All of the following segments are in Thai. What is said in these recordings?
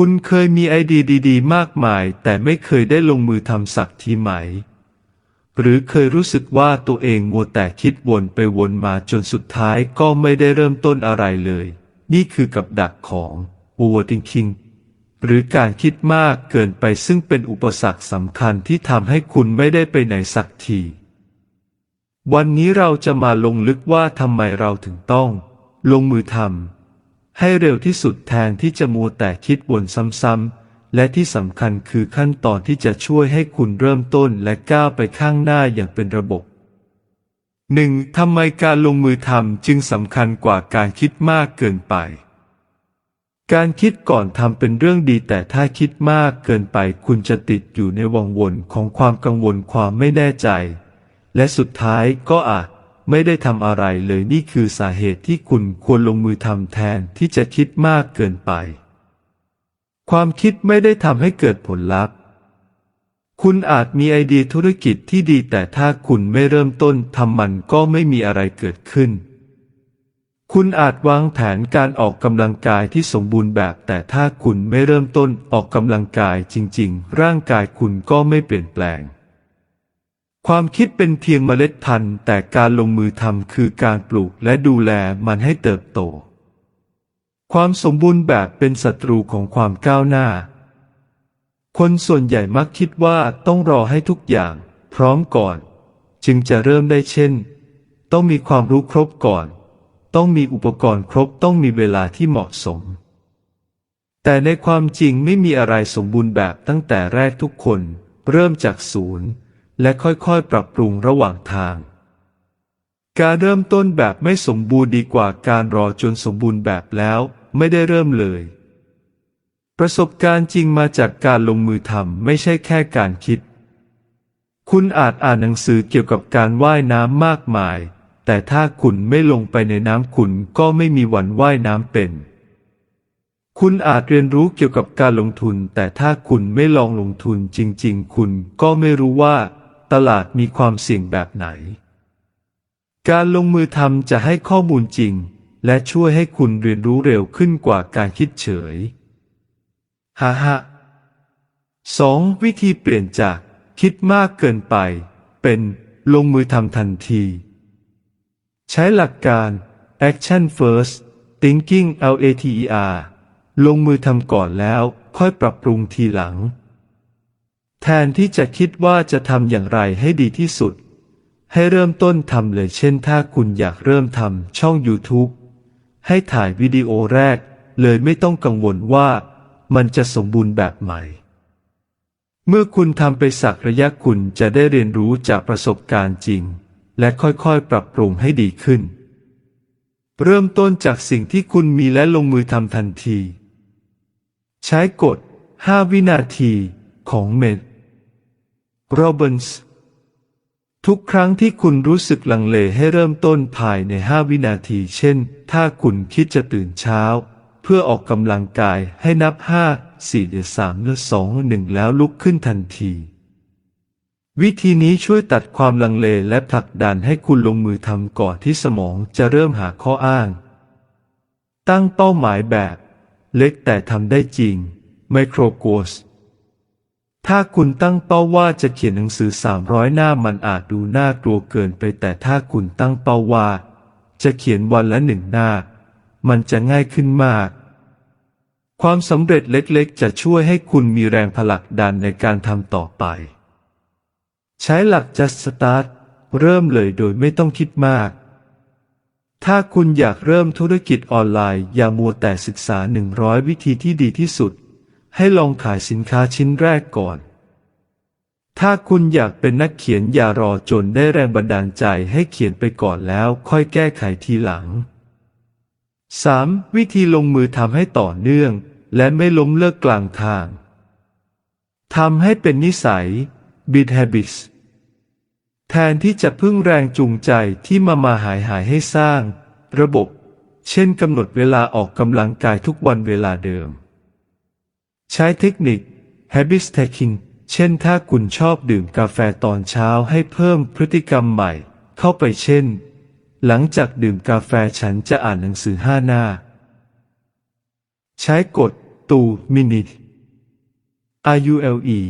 คุณเคยมีไอเดียดี ๆ มากมาย แต่ไม่เคยได้ลงมือทำสักทีไหม หรือเคยรู้สึกว่าตัวเองมัวแต่คิดวนไปวนมาจนสุดท้ายก็ไม่ได้เริ่มต้นอะไรเลย นี่คือกับดักของ overthinking หรือการคิดมากเกินไปซึ่งเป็นอุปสรรคสำคัญที่ทำให้คุณไม่ได้ไปไหนสักที วันนี้เราจะมาลงลึกว่าทำไมเราถึงต้อง ลงมือทำ ให้เร็วที่สุดแทนที่จะมัวแต่คิดวนซ้ำๆ และที่สำคัญคือขั้นตอนที่จะช่วยให้คุณเริ่มต้นและก้าวไปข้างหน้าอย่างเป็นระบบ 1. ทำไมการลงมือทำจึงสำคัญกว่าการคิดมากเกินไป การคิดก่อนทำเป็นเรื่องดีแต่ถ้าคิดมากเกินไปคุณจะติดอยู่ในวังวนของความกังวลความไม่แน่ใจ และสุดท้ายก็อาจ ไม่ได้ทำอะไรเลยนี่คือสาเหตุที่คุณควรลงมือทำแทนที่จะคิดมากเกินไป ความคิดไม่ได้ทำให้เกิดผลลัพธ์ คุณอาจมีไอเดียธุรกิจที่ดีแต่ถ้าคุณไม่เริ่มต้นทำมันก็ไม่มีอะไรเกิดขึ้น คุณอาจวางแผนการออกกำลังกายที่สมบูรณ์แบบ แต่ถ้าคุณไม่เริ่มต้นออกกำลังกายจริง ๆ ร่างกายคุณก็ไม่เปลี่ยนแปลง ความคิดเป็นเพียงเมล็ดพันธุ์ แต่การลงมือทำคือการปลูกและดูแลมันให้เติบโต ความสมบูรณ์แบบเป็นศัตรูของความก้าวหน้า คนส่วนใหญ่มักคิดว่าต้องรอให้ทุกอย่าง พร้อมก่อน จึงจะเริ่มได้เช่น ต้องมีความรู้ครบก่อน ต้องมีอุปกรณ์ครบต้องมีเวลาที่เหมาะสม แต่ในความจริงไม่มีอะไรสมบูรณ์แบบตั้งแต่แรกทุกคน เริ่มจากศูนย์ และค่อยๆ ปรับปรุงระหว่างทาง การเริ่มต้นแบบไม่สมบูรณ์ดีกว่าการรอจนสมบูรณ์แบบแล้วไม่ได้เริ่มเลย ประสบการณ์จริงมาจากการลงมือทำไม่ใช่แค่การคิด คุณอาจอ่านหนังสือเกี่ยวกับการว่ายน้ำมากมาย แต่ถ้าคุณไม่ลงไปในน้ำคุณก็ไม่มีวันว่ายน้ำเป็นคุณอาจเรียนรู้เกี่ยวกับการลงทุน แต่ถ้าคุณไม่ลองลงทุนจริง ๆ คุณก็ไม่รู้ว่า ตลาดมีความเสี่ยงแบบไหน การลงมือทำจะให้ข้อมูลจริง และช่วยให้คุณเรียนรู้เร็วขึ้นกว่าการคิดเฉยฮ่าฮ่าสองวิธีเปลี่ยนจากคิดมากเกินไป เป็นลงมือทำทันที ใช้หลักการ action first thinking later ลงมือทำก่อนแล้วค่อยปรับปรุงทีหลัง แทนที่จะคิดว่าจะทำอย่างไรให้ดีที่สุด ให้เริ่มต้นทำเลยเช่นถ้าคุณอยากเริ่มทำช่อง YouTube ให้ถ่ายวิดีโอแรก เลยไม่ต้องกังวลว่ามันจะสมบูรณ์แบบใหม่ เมื่อคุณทำไปสักระยะคุณจะได้เรียนรู้จากประสบการณ์จริง และค่อยๆ ปรับปรุงให้ดีขึ้น เริ่มต้นจากสิ่งที่คุณมีและลงมือทำทันที ใช้กฎ 5 วินาทีของเมด โรเบินส์ทุกครั้งที่คุณรู้สึกลังเลให้เริ่มต้นภายใน 5 วินาที เช่น ถ้าคุณคิดจะตื่นเช้า เพื่อออกกำลังกายให้นับ 5 4เดือ3เลือ2 1 แล้วลุกขึ้นทันที วิธีนี้ช่วยตัดความลังเลและผลักดันให้คุณลงมือทำก่อนที่สมองจะเริ่มหาข้ออ้าง ตั้งเป้าหมายแบบ เล็กแต่ทำได้จริงไมโครโกส ถ้าคุณตั้งเป้าว่าจะเขียนหนังสือ 300 หน้ามันอาจดูน่ากลัวเกินไป แต่ถ้าคุณตั้งเป้าว่า จะเขียนวันละหนึ่งหน้า มันจะง่ายขึ้นมาก ความสำเร็จเล็กๆ จะช่วยให้คุณมีแรงผลักดันในการทำต่อไป ใช้หลัก just start เริ่มเลยโดยไม่ต้องคิดมาก ถ้าคุณอยากเริ่มธุรกิจออนไลน์ อย่ามัวแต่ศึกษา 100 วิธีที่ดีที่สุด ให้ลองขายสินค้าชิ้นแรกก่อน ถ้าคุณอยากเป็นนักเขียนอย่ารอจนได้แรงบันดาลใจให้เขียนไปก่อนแล้วค่อยแก้ไขทีหลัง 3. วิธีลงมือทำให้ต่อเนื่อง และไม่ล้มเลิกกลางทางทำให้เป็นนิสัย bid habits แทนที่จะพึ่งแรงจูงใจที่มามาหายหายให้สร้าง ระบบ เช่นกำหนดเวลาออกกำลังกายทุกวันเวลาเดิม ใช้เทคนิค habit stacking เช่นถ้าคุณชอบดื่มกาแฟตอนเช้าให้เพิ่มพฤติกรรมใหม่ เข้าไปเช่น หลังจากดื่มกาแฟฉันจะอ่านหนังสือห้าหน้า ใช้กฎตูมินิ RULE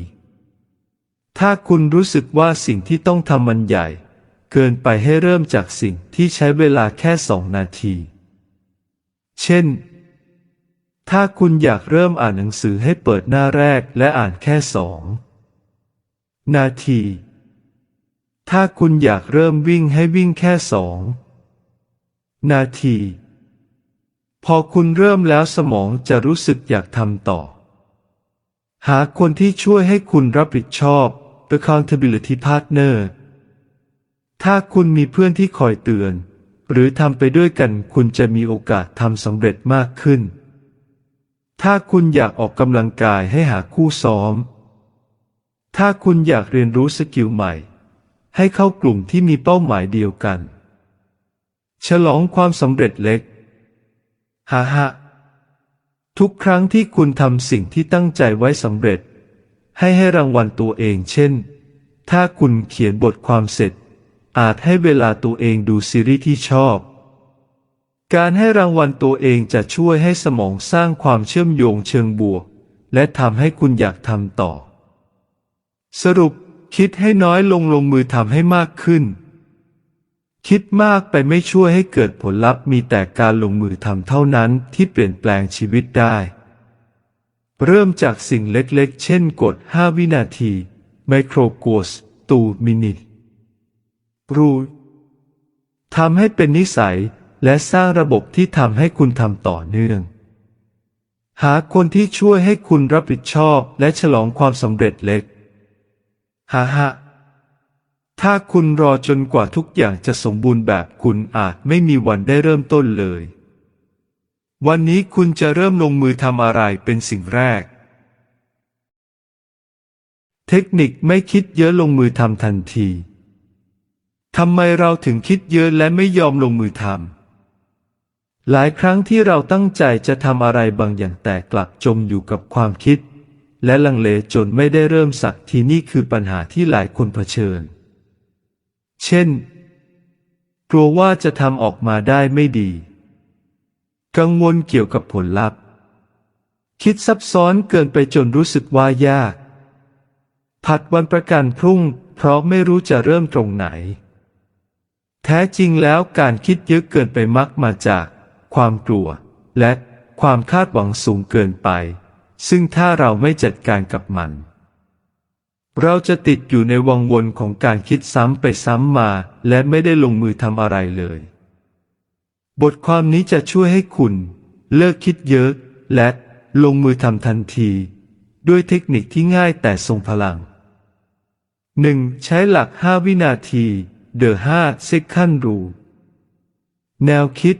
ถ้าคุณรู้สึกว่าสิ่งที่ต้องทำมันใหญ่ เกินไปให้เริ่มจากสิ่งที่ใช้เวลาแค่สองนาที เช่น ถ้าคุณอยากเริ่มอ่านหนังสือให้เปิดหน้าแรกและอ่านแค่สองนาที ถ้าคุณอยากเริ่มวิ่งให้วิ่งแค่สองนาที พอคุณเริ่มแล้วสมองจะรู้สึกอยากทำต่อ หาคนที่ช่วยให้คุณรับผิดชอบ accountability partner ถ้าคุณมีเพื่อนที่คอยเตือน หรือทำไปด้วยกันคุณจะมีโอกาสทำสำเร็จมากขึ้น ถ้าคุณอยากออกกำลังกายให้หาคู่ซ้อม ถ้าคุณอยากเรียนรู้สกิลใหม่ ให้เข้ากลุ่มที่มีเป้าหมายเดียวกัน ฉลองความสำเร็จเล็กฮ่าฮ่าทุกครั้งที่คุณทำสิ่งที่ตั้งใจไว้สำเร็จ ให้ให้รางวัลตัวเอง เช่น ถ้าคุณเขียนบทความเสร็จ อาจให้เวลาตัวเองดูซีรีส์ที่ชอบ การให้รางวัลตัวเองจะช่วยให้สมองสร้างความเชื่อมโยงเชิงบวก และทำให้คุณอยากทำต่อ สรุป คิดให้น้อยลงลงมือทำให้มากขึ้น คิดมากไปไม่ช่วยให้เกิดผลลัพธ์มีแต่การลงมือทำเท่านั้นที่เปลี่ยนแปลงชีวิตได้ เริ่มจากสิ่งเล็กๆ เช่นกด 5 วินาที ไมโครโกสตูมินิรูทำให้เป็นนิสัย และสร้างระบบที่ทำให้คุณทำต่อเนื่อง หาคนที่ช่วยให้คุณรับผิดชอบและฉลองความสำเร็จเล็กฮ่าฮ่าถ้าคุณรอจนกว่าทุกอย่างจะสมบูรณ์แบบคุณอาจไม่มีวันได้เริ่มต้นเลย วันนี้คุณจะเริ่มลงมือทำอะไรเป็นสิ่งแรก เทคนิคไม่คิดเยอะลงมือทำทันทีทำไมเราถึงคิดเยอะและไม่ยอมลงมือทำ หลายครั้งที่เราตั้งใจจะทำอะไรบางอย่างแต่กลับจมอยู่กับความคิด และลังเลจนไม่ได้เริ่มสักทีนี่คือปัญหาที่หลายคนเผชิญ เช่น กลัวว่าจะทำออกมาได้ไม่ดี กังวลเกี่ยวกับผลลัพธ์ คิดซับซ้อนเกินไปจนรู้สึกว่ายาก ผัดวันประกันพรุ่ง เพราะไม่รู้จะเริ่มตรงไหน แท้จริงแล้วการคิดเยอะเกินไปมักมาจาก ความกลัว และความคาดหวังสูงเกินไป ซึ่งถ้าเราไม่จัดการกับมัน เราจะติดอยู่ในวังวนของการคิดซ้ำไปซ้ำมา และไม่ได้ลงมือทำอะไรเลย บทความนี้จะช่วยให้คุณ เลิกคิดเยอะ และลงมือทำทันที ด้วยเทคนิคที่ง่ายแต่ทรงพลัง 1. ใช้หลัก 5 วินาที The 5 Second Rule แนวคิด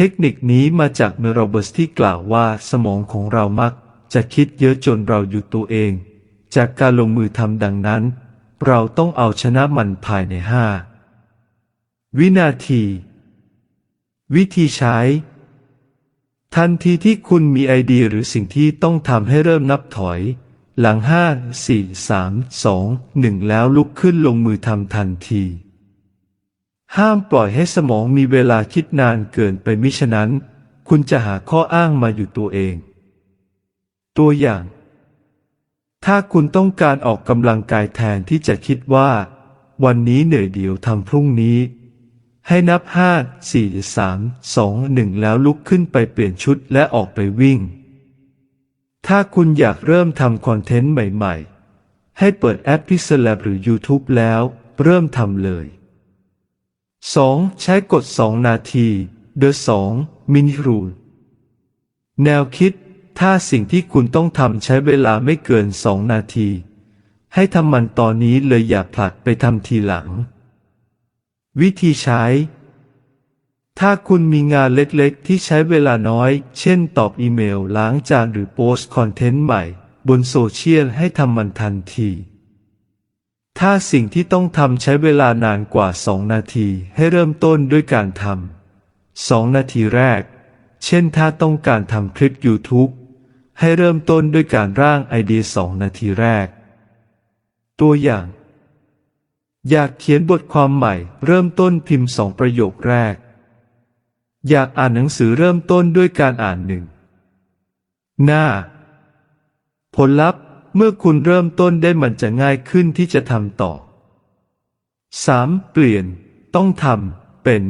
เทคนิคนี้มาจากเมโรเบิร์สที่กล่าวว่าสมองของเรามัก จะคิดเยอะจนเราหยุดตัวเอง จากการลงมือทำดังนั้น เราต้องเอาชนะมันภายใน5วินาที วิธีใช้ ทันทีที่คุณมีไอเดียหรือสิ่งที่ต้องทำให้เริ่มนับถอย หลัง5 4 3 2 1แล้วลุกขึ้นลงมือทำทันที ห้ามปล่อยให้สมองมีเวลาคิดนานเกินไปมิฉะนั้น คุณจะหาข้ออ้างมาอยู่ตัวเอง ตัวอย่าง ถ้าคุณต้องการออกกำลังกายแทนที่จะคิดว่า วันนี้เหนื่อยเดียวทำพรุ่งนี้ ให้นับ5 4 3 2 1แล้วลุกขึ้นไปเปลี่ยนชุดและออกไปวิ่ง ถ้าคุณอยากเริ่มทำคอนเทนต์ใหม่ ๆ ให้เปิดแอป Pixel หรือ YouTube แล้ว เริ่มทำเลย 2. ใช้กด2นาที The 2 Mini Rule แนวคิด ถ้าสิ่งที่คุณต้องทำใช้เวลาไม่เกิน 2 นาที ให้ทำมันตอนนี้เลยอย่าผลัดไปทำทีหลัง วิธีใช้ ถ้าคุณมีงานเล็กๆ ที่ใช้เวลาน้อย เช่นตอบอีเมลล้างจานหรือโพสต์คอนเทนต์ใหม่ บนโซเชียลให้ทำมันทันที ถ้าสิ่งที่ต้องทำใช้เวลานานกว่า 2 นาทีให้เริ่มต้นด้วยการทำ2นาทีแรก เช่นถ้าต้องการทำคลิป YouTube ให้เริ่มต้นด้วยการร่างไอเดีย2นาทีแรก ตัวอย่าง อยากเขียนบทความใหม่ เริ่มต้นพิมพ์สองประโยคแรก อยากอ่านหนังสือเริ่มต้นด้วยการอ่านหนึ่งหน้า ผลลัพธ์ เมื่อคุณเริ่มต้นได้มันจะง่ายขึ้นที่จะทำต่อ 3. เปลี่ยน ต้องทำ เป็น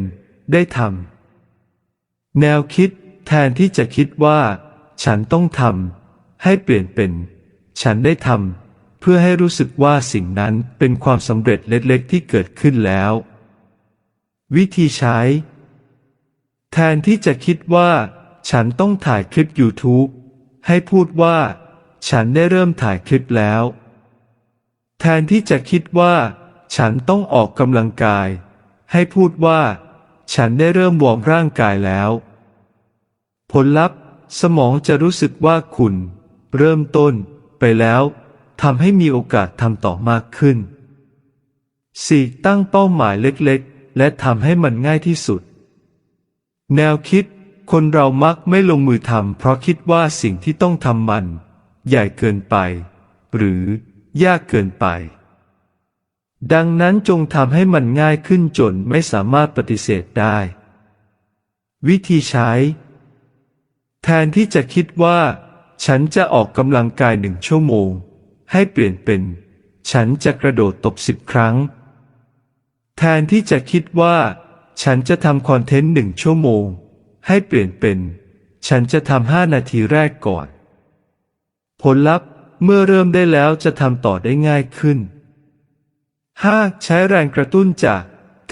ได้ทำ แนวคิด แทนที่จะคิดว่า ฉันต้องทำ ให้เปลี่ยนเป็น ฉันได้ทำ เพื่อให้รู้สึกว่าสิ่งนั้นเป็นความสำเร็จเล็กๆ ที่เกิดขึ้นแล้ว วิธีใช้ แทนที่จะคิดว่า ฉันต้องถ่ายคลิป YouTube ให้พูดว่า ฉันได้เริ่มถ่ายคลิปแล้ว แทนที่จะคิดว่า ฉันต้องออกกำลังกาย ให้พูดว่า ฉันได้เริ่มวอร์มร่างกายแล้ว ผลลัพธ์ สมองจะรู้สึกว่าคุณ เริ่มต้นไปแล้วทำให้มีโอกาสทำต่อมากขึ้น 4. ตั้งเป้าหมายเล็กๆ และทำให้มันง่ายที่สุด แนวคิด คนเรามักไม่ลงมือทำเพราะคิดว่าสิ่งที่ต้องทำมัน ใหญ่เกินไป หรือยากเกินไป ดังนั้นจงทำให้มันง่ายขึ้นจนไม่สามารถปฏิเสธได้ วิธีใช้ แทนที่จะคิดว่า ฉันจะออกกำลังกายหนึ่งชั่วโมง ให้เปลี่ยนเป็น ฉันจะกระโดดตบสิบครั้ง แทนที่จะคิดว่า ฉันจะทำคอนเทนต์หนึ่งชั่วโมง ให้เปลี่ยนเป็น ฉันจะทำห้านาทีแรกก่อน ผลลัพธ์เมื่อเริ่มได้แล้วจะทำต่อได้ง่ายขึ้น 5. ใช้แรงกระตุ้นจาก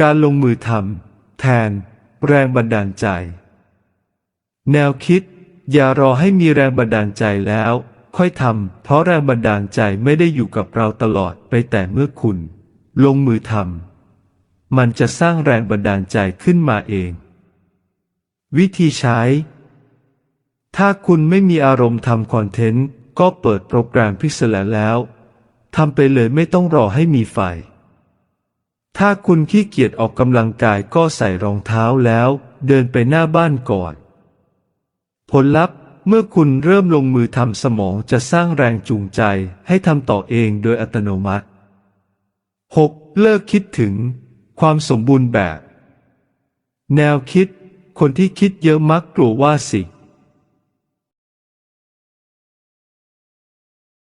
การลงมือทำแทน แรงบันดาลใจ แนวคิด อย่ารอให้มีแรงบันดาลใจแล้ว ค่อยทำเพราะแรงบันดาลใจไม่ได้อยู่กับเราตลอดไปแต่เมื่อคุณ ลงมือทำมันจะสร้างแรงบันดาลใจขึ้นมาเอง วิธีใช้ ถ้าคุณไม่มีอารมณ์ทำคอนเทนต์ ก็เปิดโปรแกรมพิเศษแล้วทำไปเลยไม่ต้องรอให้มีไฟ ถ้าคุณขี้เกียจออกกำลังกายก็ใส่รองเท้าแล้ว เดินไปหน้าบ้านก่อน ผลลัพธ์เมื่อคุณเริ่มลงมือทำสมองจะสร้างแรงจูงใจให้ทำต่อเองโดยอัตโนมัติ 6. เลิกคิดถึง ความสมบูรณ์แบบ แนวคิด คนที่คิดเยอะมักกลัวว่าสิ่ง